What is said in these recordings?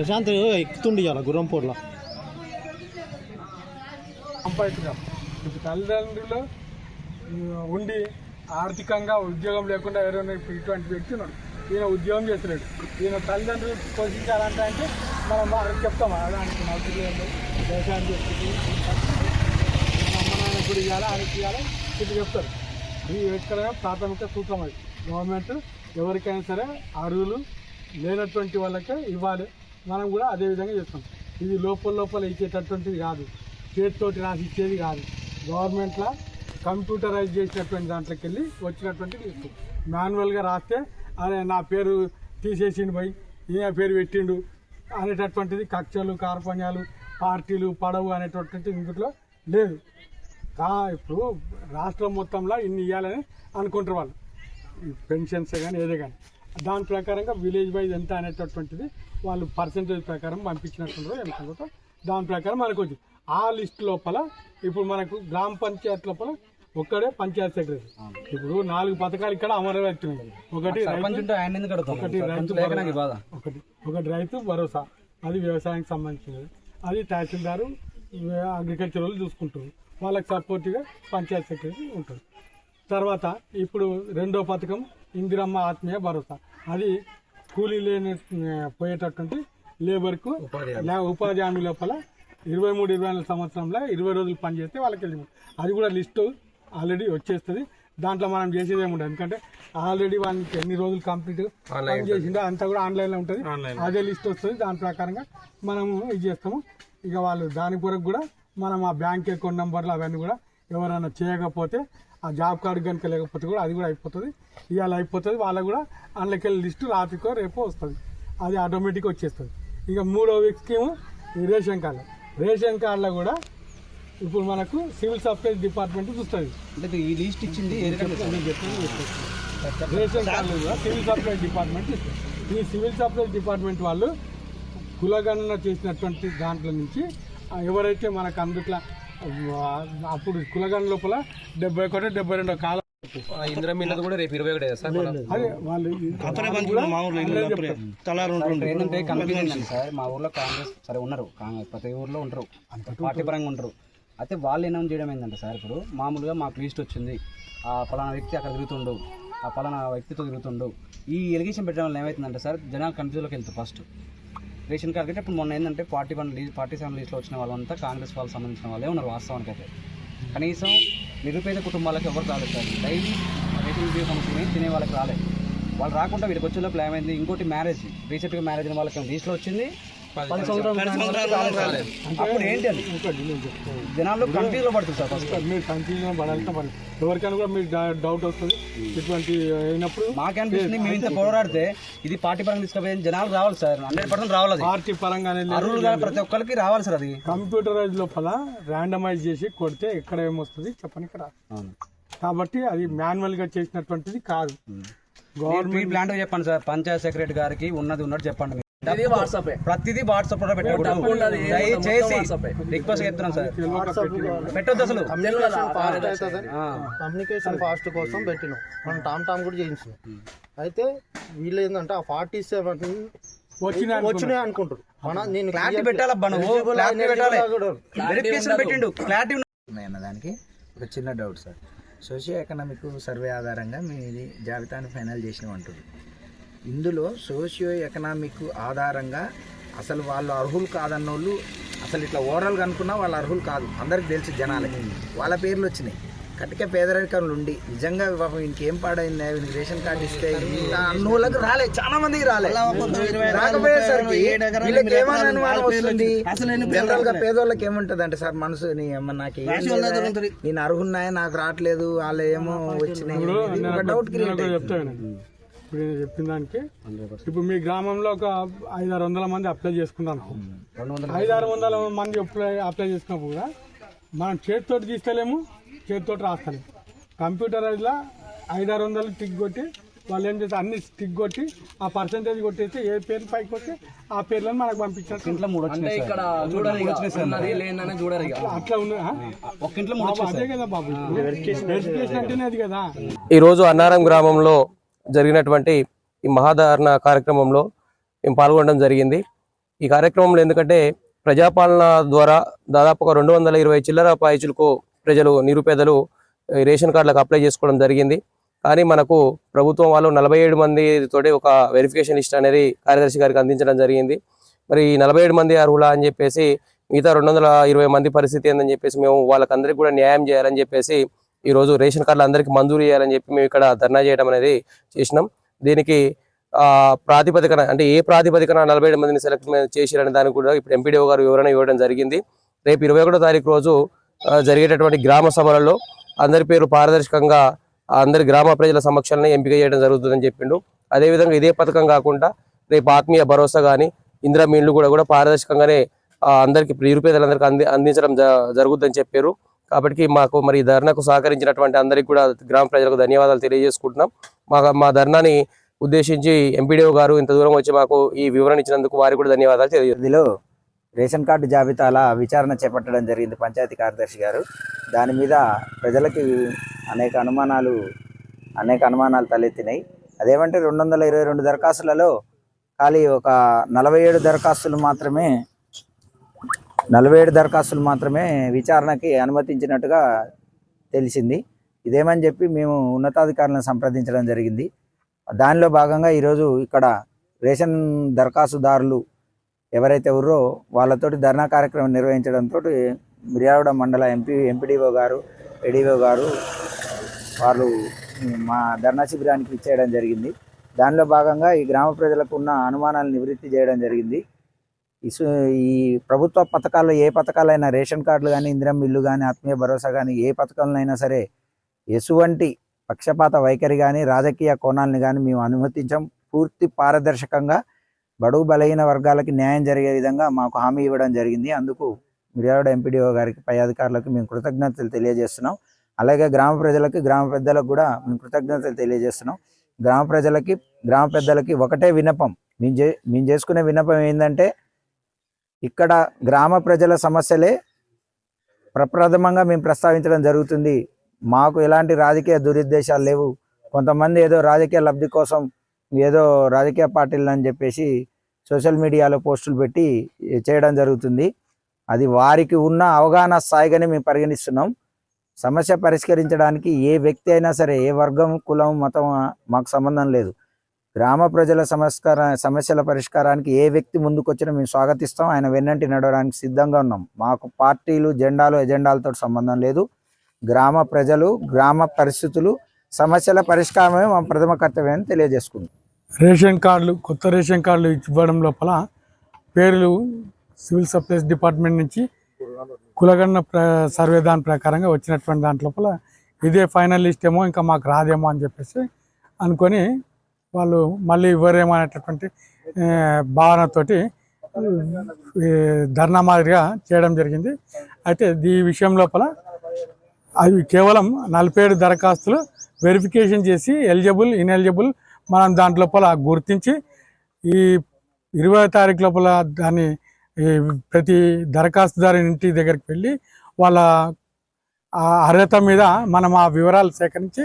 ప్రశాంత్ ఎక్కుతుండి ఇవాళ గుర్రంపూర్లో సంపాదించడం ఇప్పుడు తల్లిదండ్రులు ఉండి ఆర్థికంగా ఉద్యోగం లేకుండా ఎవరైనా ఇటువంటి వ్యక్తి ఉన్నాడు. ఈయన ఉద్యోగం చేస్తున్నాడు. ఈయన తల్లిదండ్రులు పోషించాలంటే అంటే మనం వాళ్ళకి చెప్తాం. అలాంటి నౌకరీ లేదు, చేస్తుంది అమ్మ నాన్న గుడి ఇవ్వాలి ఆయనకి ఇవ్వాలి? ఇది చెప్తారు. ఇది ఎక్కడ ప్రాథమిక సూత్రం అది. గవర్నమెంట్ ఎవరికైనా సరే అరువులు లేనటువంటి వాళ్ళకే ఇవ్వాలి. మనం కూడా అదే విధంగా చేస్తాం. ఇది లోపల లోపల ఇచ్చేటటువంటిది కాదు. చేతితోటి రాసి ఇచ్చేది కాదు. గవర్నమెంట్లో కంప్యూటరైజ్ చేసినటువంటి దాంట్లోకి వెళ్ళి వచ్చినటువంటిది ఇస్తాం మాన్యువల్గా రాస్తే అదే నా పేరు తీసేసిండు పోయి ఈయన పేరు పెట్టిండు అనేటటువంటిది కక్షలు కార్పణ్యాలు పార్టీలు పడవు అనేటటువంటిది ఇందులో లేదు. ఇప్పుడు రాష్ట్రం మొత్తంలో ఇన్ని ఇవ్వాలని అనుకుంటారు వాళ్ళు. పెన్షన్స్ కానీ ఏదే కానీ దాని ప్రకారంగా విలేజ్ వైజ్ ఎంత అనేటటువంటిది వాళ్ళు పర్సంటేజ్ ప్రకారం పంపించినట్టుండ్రో అనుకుంటారో దాని ప్రకారం మనకు వచ్చింది. ఆ లిస్ట్ లోపల ఇప్పుడు మనకు గ్రామ పంచాయత్ లోపల ఒక్కడే పంచాయత్ సెక్రటరీ ఇప్పుడు నాలుగు పథకాలు ఇక్కడ అమలు ఒకటి ఒకటి రైతు భరోసా. ఒకటి ఒకటి రైతు భరోసా. అది వ్యవసాయానికి సంబంధించినది. అది తహసీల్దారు అగ్రికల్చర్ వాళ్ళు చూసుకుంటారు వాళ్ళకి సపోర్ట్గా పంచాయత్ సెక్రటరీ ఉంటారు తర్వాత ఇప్పుడు రెండో పథకం ఇందిరమ్మ ఆత్మీయ భరోసా. అది కూలీ లేని పోయేటటువంటి లేబర్కు ఉపాధి హామీ లోపల ఇరవై మూడు ఇరవై నాలుగు సంవత్సరంలో ఇరవై రోజులు పనిచేస్తే వాళ్ళకి వెళ్ళి అది కూడా లిస్టు ఆల్రెడీ వచ్చేస్తుంది. దాంట్లో మనం చేసేది ఏముండదు. ఎందుకంటే ఆల్రెడీ వాళ్ళకి ఎన్ని రోజులు కంప్లీట్ పని చేసిందో అంతా కూడా ఆన్లైన్లో ఉంటుంది. అదే లిస్ట్ వస్తుంది. దాని ప్రకారంగా మనము ఇది చేస్తాము. ఇక వాళ్ళు దాని కొరకు కూడా మనం ఆ బ్యాంక్ అకౌంట్ నెంబర్లు అవన్నీ కూడా ఎవరైనా చేయకపోతే ఆ జాబ్ కార్డు కనుక లేకపోతే కూడా అది కూడా అయిపోతుంది. ఇవాళ అయిపోతుంది వాళ్ళకు కూడా అందులోకి వెళ్ళి లిస్టు రాత్రికో రేపో వస్తుంది. అది ఆటోమేటిక్ వచ్చేస్తుంది. ఇక మూడో స్కీము రేషన్ కార్డు. రేషన్ కార్డులో కూడా ఇప్పుడు మనకు సివిల్ సప్లైస్ డిపార్ట్మెంట్ చూస్తుంది. అంటే ఈ లిస్ట్ ఇచ్చింది. రేషన్ కార్డులు కూడా సివిల్ సప్లై డిపార్ట్మెంట్ ఇస్తుంది ఈ సివిల్ సప్లై డిపార్ట్మెంట్ వాళ్ళు కులగణన చేసినటువంటి దాంట్లో నుంచి ఎవరైతే మనకు అందుట్లో అప్పుడు కులగణన లోపల డెబ్బై ఒకటి డెబ్బై రెండో కాలం ఇందిరా మిల్లది కూడా రేపు ఇరవై ఒకటే సార్ అదే వాళ్ళు ఏంటంటే కన్ఫ్యూజన్ ఉంది సార్. మా ఊర్లో కాంగ్రెస్ సరే ఉన్నారు. కాంగ్రెస్ ప్రతి ఊర్లో ఉంటారు. పార్టీ పరంగా ఉంటారు. అయితే వాళ్ళు అనౌన్స్ చేయడం ఏంటంటే సార్ ఇప్పుడు మామూలుగా మాకు లిస్ట్ వచ్చింది. ఆ పలానా వ్యక్తి అక్కడ తిరుగుతుండు. ఆ పలానా వ్యక్తితో తిరుగుతుండు. ఈ ఎలిగేషన్ పెట్టడం వల్ల ఏమవుతుందంటే సార్ జనాలు కన్ఫ్యూజ్లోకి వెళ్తారు ఫస్ట్. రేషన్ కార్డు కంటే ఇప్పుడు మొన్న ఏంటంటే పార్టీ వన్ లీజ్ పార్టీ సెవెన్ లీజ్లో వచ్చిన వాళ్ళంతా కాంగ్రెస్ వాళ్ళకి సంబంధించిన వాళ్ళే ఉన్నారు వాస్తవానికి అయితే. కనీసం నిరుపేద కుటుంబాలకు ఎవరు రాలేదు సార్. డైలీ రేషన్ బియ్యం కొనుక్కుని తినే వాళ్ళకి రాలేదు వాళ్ళు రాకుండా వీళ్ళకి వచ్చే ఏమైంది? ఇంకోటి మ్యారేజ్. రీసెంట్గా మ్యారేజ్ అయిన వాళ్ళకి లీజ్లో వచ్చింది? పది సంవత్సరాలు. అప్పుడు ఏంటి అది? జనాల్లో కన్ఫ్యూజ్లో పడుతుంది సార్ ఫస్ట్. మీరు కన్ఫ్యూజన్ పడాల్సిన పని ఎవరికైనా కూడా మీకు డౌట్ వస్తుంది. ఇటువంటి అయినప్పుడు మాకనిపిస్తుంది మేము ఇంత పోరాడితే ఇది పార్టీ పరంగా తీసుకుపోయి జనాలు రావాలి సార్. హండ్రెడ్ పర్సెంట్ రావాలి పార్టీ పరంగానే లేదు. అర్హులుగా ప్రతి ఒక్కరికి రావాలి సార్ అది. కంప్యూటరైజ్ లోపల ర్యాండమైజ్ చేసి కొడితే ఎక్కడ ఏమొస్తుంది? రాదు అవును. కాబట్టి అది మాన్యువల్గా చేసినటువంటిది కాదు. మీ ప్లాంట్ చెప్పండి సార్. పంచాయత్ సెక్రటరీ గారికి ఉన్నది ఉన్నట్టు చెప్పండి. ప్రతిదీ వాట్సాప్లో పెట్టకూడదు. దయచేసి రిక్వెస్ట్ చెప్తున్నాం సార్. పెట్టొద్దు అసలు. కమ్యూనికేషన్ ఫాస్ట్ కోసం పెట్టినాం. మనం టామ్ టామ్ కూడా చేయించినాం. అయితే వీళ్ళు ఏంటంటే ఆ ఫార్టీ సెవెన్ వచ్చిన వచ్చినాయి అనుకుంటారు మన నేను క్లారిటీ పెట్టాలబ్బా నువ్వు. క్లారిటీ పెట్టాలి. వెరిఫికేషన్ పెట్టిండు. క్లారిటీ అన్నదానికి ఒక చిన్న doubt sir socio economic survey ఆధారంగా మేము ఇది జాబితాను ఫైనల్ చేసినామంటారు ఇందులో సోషియో ఎకనామిక్ ఆధారంగా అసలు వాళ్ళు అర్హులు కాదన్నోళ్ళు అసలు ఇట్లా ఓవరాల్గా అనుకున్నా వాళ్ళు అర్హులు కాదు. అందరికి తెలుసు జనాలకి. వాళ్ళ పేర్లు వచ్చినాయి. కటిక పేదరికంలో ఉండి నిజంగా పాపం ఇంకేం పాడైంది? వీనికి రేషన్ కార్డు ఇస్తే ఇంత అన్నోళ్ళకి రాలే చాలా మందికి రాలే. రాకపోయేసరికి వీళ్ళకి ఏమని జనరల్గా పేదోళ్ళకి ఏముంటది అంటే సార్ మనసు నీ అమ్మ నాకు? నేను అర్హున్నాయి? నాకు రావట్లేదు. వాళ్ళు ఏమో వచ్చినాయి. ఒక డౌట్ క్రియేట్ చెప్తాను ఇప్పుడు నేను చెప్పిన దానికి ఇప్పుడు మీ గ్రామంలో ఒక ఐదారు వందల మంది అప్లై వందల ఐదారు వందల మంది అప్లై అప్లై చేసుకున్నప్పుడు కూడా మనం చేతితోటి తీస్తలేము చేతితోటి రాస్తలేము. కంప్యూటరైజ్లో ఐదారు వందలు టిక్ కొట్టి వాళ్ళు ఏం చేస్తారు? అన్ని టిక్ కొట్టి ఆ పర్సంటేజ్ కొట్టేస్తే ఏ పేరు పైకి వస్తే ఆ పేర్లను మనకు పంపించారు ఇంట్లో మూడు వచ్చినాయి ఇక్కడ అట్లా ఉంది ఆ? ఒక్క ఇంట్లో మూడు బాబు, అదే కదా బాబు. వెరిఫికేషన్ అంటేనే అది కదా. ఈరోజు అన్నారం గ్రామంలో జరిగినటువంటి ఈ మహాధారణ కార్యక్రమంలో మేము పాల్గొనడం జరిగింది. ఈ కార్యక్రమంలో ఎందుకంటే ప్రజాపాలన ద్వారా దాదాపు ఒక రెండు వందల ఇరవై చిల్లర పాయిచులకు ప్రజలు నిరుపేదలు రేషన్ కార్డులకు అప్లై చేసుకోవడం జరిగింది. కానీ మనకు ప్రభుత్వం వాళ్ళు నలభై ఏడు మంది తోటి ఒక వెరిఫికేషన్ లిస్ట్ అనేది కార్యదర్శి గారికి అందించడం జరిగింది. మరి ఈ నలభై ఏడు మంది అర్హులా అని చెప్పేసి మిగతా రెండు వందల ఇరవై మంది పరిస్థితి ఏందని చెప్పేసి మేము వాళ్ళకందరికీ కూడా న్యాయం చేయాలని చెప్పేసి ఈరోజు రేషన్ కార్డులు అందరికీ మంజూరు చేయాలని చెప్పి మేము ఇక్కడ ధర్నా చేయడం అనేది చేసినాం. దీనికి ప్రాతిపదికన అంటే ఏ ప్రాతిపదికన నలభై ఏడు మందిని సెలెక్ట్ చేసిరని దానికి కూడా ఇప్పుడు ఎంపీడీఓ గారు వివరణ ఇవ్వడం జరిగింది. రేపు ఇరవై ఒకటో తారీఖు రోజు జరిగేటటువంటి గ్రామ సభలలో అందరి పేరు పారదర్శకంగా అందరి గ్రామ ప్రజల సమక్షంలో ఎంపిక చేయడం జరుగుతుందని చెప్పిండు. అదేవిధంగా ఇదే పథకం కాకుండా రేపు ఆత్మీయ భరోసా కానీ ఇందిరా మీన్లు కూడా కూడా పారదర్శకంగానే ఆ, అందరికీ నిరుపేదలందరికీ అంది అందించడం జ- జరుగుతుందని చెప్పారు. కాబట్టి మాకు మరి ధర్నాకు సహకరించినటువంటి అందరికీ కూడా గ్రామ ప్రజలకు ధన్యవాదాలు తెలియజేసుకుంటున్నాం. మా మా ధర్నాని ఉద్దేశించి ఎంపీడీఓ గారు ఇంత దూరం వచ్చి మాకు ఈ వివరణ ఇచ్చినందుకు వారికి కూడా ధన్యవాదాలు తెలియజేస్తున్నాం రేషన్ కార్డు జాబితాల విచారణ చేపట్టడం జరిగింది పంచాయతీ కార్యదర్శి గారు. దాని మీద ప్రజలకి అనేక అనుమానాలు అనేక అనుమానాలు తలెత్తినాయి. అదేమంటే రెండు వందల ఇరవై రెండు దరఖాస్తులలో ఖాళీ ఒక నలభై ఏడు దరఖాస్తులు మాత్రమే నలభై ఏడు దరఖాస్తులు మాత్రమే విచారణకి అనుమతించినట్టుగా తెలిసింది. ఇదేమని చెప్పి మేము ఉన్నతాధికారులను సంప్రదించడం జరిగింది. దానిలో భాగంగా ఈరోజు ఇక్కడ రేషన్ దరఖాస్తుదారులు ఎవరైతే ఉన్నారో వాళ్ళతోటి ధర్నా కార్యక్రమం నిర్వహించడంతో మిర్యాలగూడ మండల ఎంపీ ఎంపీడీఓ గారు ఏడీఓ గారు వాళ్ళు మా ధర్నా శిబిరానికి ఇచ్చేయడం జరిగింది. దానిలో భాగంగా ఈ గ్రామ ప్రజలకు ఉన్న అనుమానాలు నివృత్తి చేయడం జరిగింది. ఈ ఈ ప్రభుత్వ పథకాల్లో ఏ పథకాలైనా రేషన్ కార్డులు కానీ ఇందిరం ఇల్లు కానీ ఆత్మీయ భరోసా కానీ ఏ పథకంలో సరే ఎటువంటి పక్షపాత వైఖరి కానీ రాజకీయ కోణాలని కానీ మేము అనుమతించాం. పూర్తి పారదర్శకంగా బడుగు బలహీన వర్గాలకి న్యాయం జరిగే విధంగా మాకు హామీ ఇవ్వడం జరిగింది. అందుకు మిర్యాడ ఎంపీడీఓ గారికి పై అధికారులకు మేము కృతజ్ఞతలు తెలియజేస్తున్నాం. అలాగే గ్రామ ప్రజలకి గ్రామ పెద్దలకు కూడా మేము కృతజ్ఞతలు తెలియజేస్తున్నాం. గ్రామ ప్రజలకి గ్రామ పెద్దలకి ఒకటే విన్నపం. మేము చే మేము చేసుకునే విన్నపం ఏంటంటే ఇక్కడ గ్రామ ప్రజల సమస్యలే ప్రప్రథమంగా మేము ప్రస్తావించడం జరుగుతుంది. మాకు ఎలాంటి రాజకీయ దురుద్దేశాలు లేవు. కొంతమంది ఏదో రాజకీయ లబ్ధి కోసం ఏదో రాజకీయ పార్టీలు అని చెప్పేసి సోషల్ మీడియాలో పోస్టులు పెట్టి చేయడం జరుగుతుంది. అది వారికి ఉన్న అవగాహన స్థాయిగానే మేము పరిగణిస్తున్నాం. సమస్య పరిష్కరించడానికి ఏ వ్యక్తి అయినా సరే ఏ వర్గం కులం మతం మాకు సంబంధం లేదు. గ్రామ ప్రజల సమస్కర సమస్యల పరిష్కారానికి ఏ వ్యక్తి ముందుకొచ్చినా మేము స్వాగతిస్తాం. ఆయన వెన్నంటి నడవడానికి సిద్ధంగా ఉన్నాం. మాకు పార్టీలు జెండాలు ఎజెండాలతో సంబంధం లేదు. గ్రామ ప్రజలు గ్రామ పరిస్థితులు సమస్యల పరిష్కారమే మా ప్రథమ కర్తవ్యం అని తెలియజేసుకుంటాం రేషన్ కార్డులు కొత్త రేషన్ కార్డులు ఇవ్వడం లోపల పేర్లు సివిల్ సప్లైస్ డిపార్ట్మెంట్ నుంచి కులగన్న ప్ర సర్వే దాని ప్రకారంగా వచ్చినటువంటి దాంట్లోపల ఇదే ఫైనల్ లిస్ట్ ఏమో ఇంకా మాకు రాదేమో అని చెప్పేసి అనుకొని వాళ్ళు మళ్ళీ ఇవ్వరేమో అనేటటువంటి భావనతోటి ధర్నా మాదిరిగా చేయడం జరిగింది. అయితే ఈ విషయం లోపల అవి కేవలం నలభై ఏడు దరఖాస్తులు వెరిఫికేషన్ చేసి ఎలిజిబుల్ ఇన్ఎలిజిబుల్ మనం దాంట్ లోపల గుర్తించి ఈ ఇరవై తారీఖు లోపల దాన్ని ఈ ప్రతి దరఖాస్తుదారు ఇంటి దగ్గరికి వెళ్ళి వాళ్ళ అర్హత మీద మనం ఆ వివరాలు సేకరించి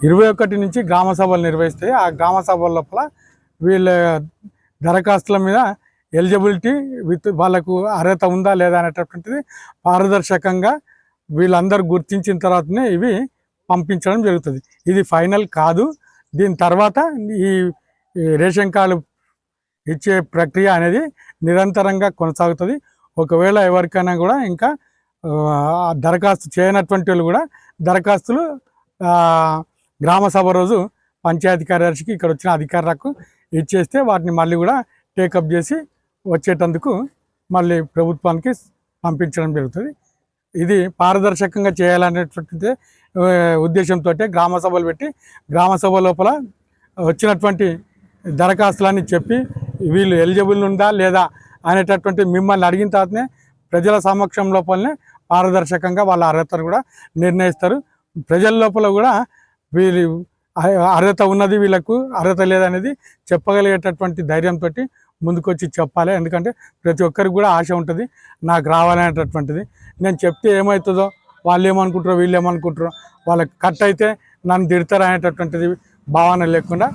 ఇరవై ఒకటి నుంచి గ్రామ సభలు నిర్వహిస్తాయి ఆ గ్రామ సభల లోపల వీళ్ళ దరఖాస్తుల మీద ఎలిజిబిలిటీ విత్ వాళ్ళకు అర్హత ఉందా లేదా అనేటటువంటిది పారదర్శకంగా వీళ్ళందరూ గుర్తించిన తర్వాతనే ఇవి పంపించడం జరుగుతుంది. ఇది ఫైనల్ కాదు. దీని తర్వాత ఈ రేషన్ కార్డు ఇచ్చే ప్రక్రియ అనేది నిరంతరంగా కొనసాగుతుంది. ఒకవేళ ఎవరికైనా కూడా ఇంకా దరఖాస్తు చేయనటువంటి వాళ్ళు కూడా దరఖాస్తులు గ్రామ సభ రోజు పంచాయతీ కార్యదర్శికి ఇక్కడ వచ్చిన అధికారులకు ఇచ్చేస్తే వాటిని మళ్ళీ కూడా టేకప్ చేసి వచ్చేటందుకు మళ్ళీ ప్రభుత్వానికి పంపించడం జరుగుతుంది. ఇది పారదర్శకంగా చేయాలనేటువంటి ఉద్దేశంతో గ్రామ సభలు పెట్టి గ్రామ సభ లోపల వచ్చినటువంటి దరఖాస్తులని చెప్పి వీళ్ళు ఎలిజిబుల్ ఉందా లేదా అనేటటువంటి మిమ్మల్ని అడిగిన తర్వాతనే ప్రజల సమక్షం లోపలనే పారదర్శకంగా వాళ్ళ అర్హతను కూడా నిర్ణయిస్తారు. ప్రజల లోపల కూడా వీళ్ళు అర్హత ఉన్నది వీళ్ళకు అర్హత లేదనేది చెప్పగలిగేటటువంటి ధైర్యంతో ముందుకొచ్చి చెప్పాలి. ఎందుకంటే ప్రతి ఒక్కరికి కూడా ఆశ ఉంటుంది నాకు రావాలనేటటువంటిది. నేను చెప్తే ఏమవుతుందో వాళ్ళు ఏమనుకుంటారో వీళ్ళు ఏమనుకుంటారో వాళ్ళకి కట్ అయితే నన్ను తిడతారు అనేటటువంటిది భావన లేకుండా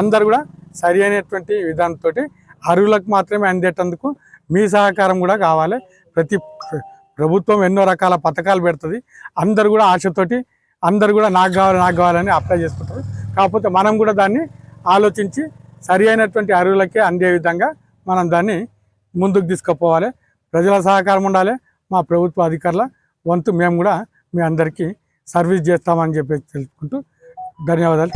అందరు కూడా సరి అయినటువంటి విధానంతో అరువులకు మాత్రమే అందేటందుకు మీ సహకారం కూడా కావాలి. ప్రతి ప్రభుత్వం ఎన్నో రకాల పథకాలు పెడుతుంది. అందరు కూడా ఆశతోటి అందరు కూడా నాకు కావాలి నాకు కావాలని అప్లై చేసుకుంటారు. కాకపోతే మనం కూడా దాన్ని ఆలోచించి సరి అయినటువంటి అరువులకే అందే విధంగా మనం దాన్ని ముందుకు తీసుకుపోవాలి. ప్రజల సహకారం ఉండాలి. మా ప్రభుత్వ అధికారుల వంతు మేము కూడా మీ అందరికీ సర్వీస్ చేస్తామని చెప్పి తెలుసుకుంటూ ధన్యవాదాలు.